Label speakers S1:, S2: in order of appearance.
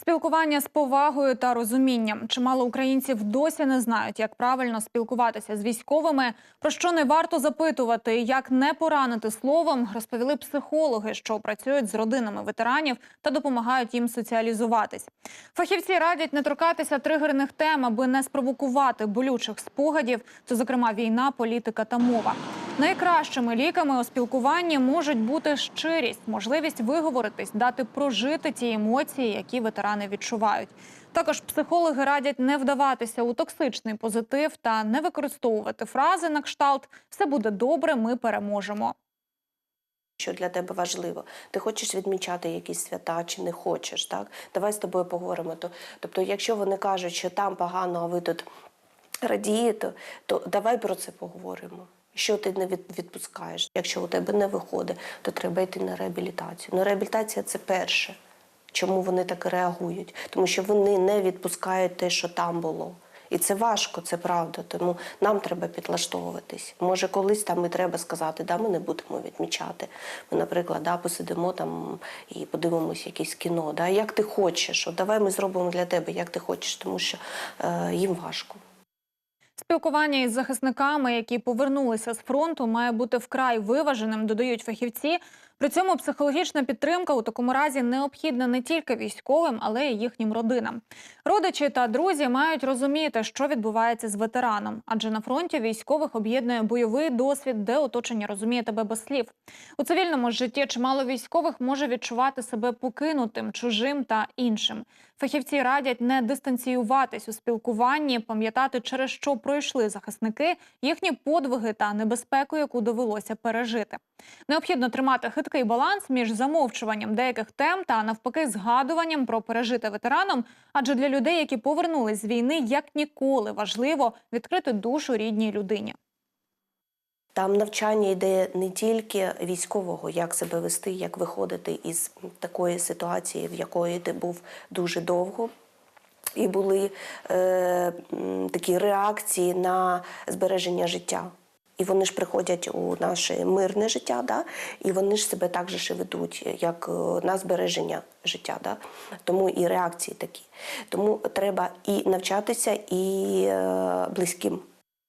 S1: Спілкування з повагою та розумінням. Чимало українців досі не знають, як правильно спілкуватися з військовими, про що не варто запитувати, як не поранити словом, розповіли психологи, що працюють з родинами ветеранів та допомагають їм соціалізуватись. Фахівці радять не торкатися тригерних тем, аби не спровокувати болючих спогадів. Це, зокрема, війна, політика та мова. Найкращими ліками у спілкуванні можуть бути щирість, можливість виговоритись, дати прожити ті емоції, які ветерани відчувають. Також психологи радять не вдаватися у токсичний позитив та не використовувати фрази на кшталт Все буде добре, ми переможемо.
S2: Що для тебе важливо? Ти хочеш відмічати якісь свята чи не хочеш? Так, давай з тобою поговоримо. Тобто, якщо вони кажуть, що там погано, а ви тут радієте, то давай про це поговоримо. Що ти не від- відпускаєш? Якщо у тебе не виходить, то треба йти на реабілітацію. Ну, реабілітація це перше. Чому вони так реагують? Тому що вони не відпускають те, що там було. І це важко, це правда. Тому нам треба підлаштовуватись. Може, колись там і треба сказати, да, ми не будемо відмічати. Ми, наприклад, да, посидимо там і подивимося якесь кіно. Да, як ти хочеш, от давай ми зробимо для тебе, як ти хочеш, тому що е, їм важко.
S1: Спілкування із захисниками, які повернулися з фронту, має бути вкрай виваженим, додають фахівці. При цьому психологічна підтримка у такому разі необхідна не тільки військовим, але й їхнім родинам. Родичі та друзі мають розуміти, що відбувається з ветераном, адже на фронті військових об'єднує бойовий досвід, де оточення розуміє тебе без слів. У цивільному житті чимало військових може відчувати себе покинутим, чужим та іншим. Фахівці радять не дистанціюватись у спілкуванні, пам'ятати, через що пройшли захисники, їхні подвиги та небезпеку, яку довелося пережити. Необхідно тримати хиткий баланс між замовчуванням деяких тем та навпаки згадуванням про пережите ветераном. Адже для людей, які повернулись з війни, як ніколи важливо відкрити душу рідній людині.
S2: Там навчання йде не тільки військового, як себе вести, як виходити із такої ситуації, в якої ти був дуже довго. І були е, такі реакції на збереження життя. І вони ж приходять у наше мирне життя, да? і вони ж себе так же ж ведуть, як е, на збереження життя. Да? Тому і реакції такі. Тому треба і навчатися, і е, близьким